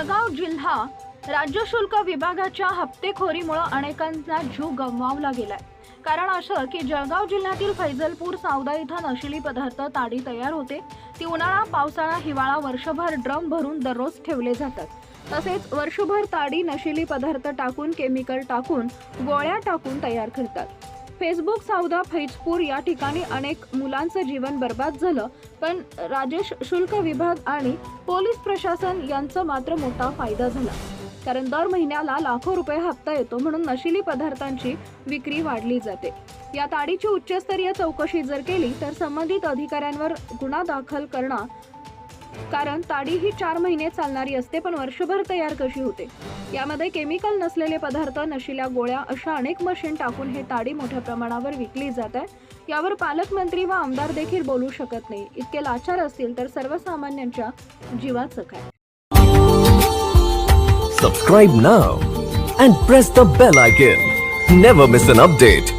जळगाव जिल्हा राज्य शुल्क विभागाच्या हप्तेखोरीमुळे अनेकांचा जीव गमवावला गेलाय. कारण असं की जळगाव जिल्ह्यातील फैजलपूर सावदा इथं नशिली पदार्थ ताडी तयार होते. ती उन्हाळा पावसाळा हिवाळा वर्षभर ड्रम भरून दररोज ठेवले जातात. तसेच वर्षभर ताडी नशिली पदार्थ टाकून केमिकल टाकून गोळ्या टाकून तयार करतात. फेसबुक सावदा फैजपूर या ठिकाणी अनेक मुलांचं जीवन बर्बाद झालं. पण राजेश शुल्क विभाग आणि पोलीस प्रशासन यांचा मात्र मोठा फायदा झाला. कारण दर महिन्याला लाखो रुपये हप्ता येतो म्हणून नशिली पदार्थांची विक्री वाढली जाते. या ताडीची उच्चस्तरीय चौकशी जर केली तर संबंधित अधिकाऱ्यांवर गुन्हा दाखल करणं कारण ताडी ही चार महिने चालणारी असते पण वर्षभर तयार कशी होते? यामध्ये केमिकल नसलेले पदार्थ नशिल्या गोळ्या अशा अनेक मशीन टाकून हे ताडी मोठ्या प्रमाणावर विकली जात आहे. यावर पालकमंत्री व आमदार देखील बोलू शकत नाही. इतके लाचार असतील तर सर्वसामान्यांच्या जीवाचं काय subscribe now and press the bell icon never miss an update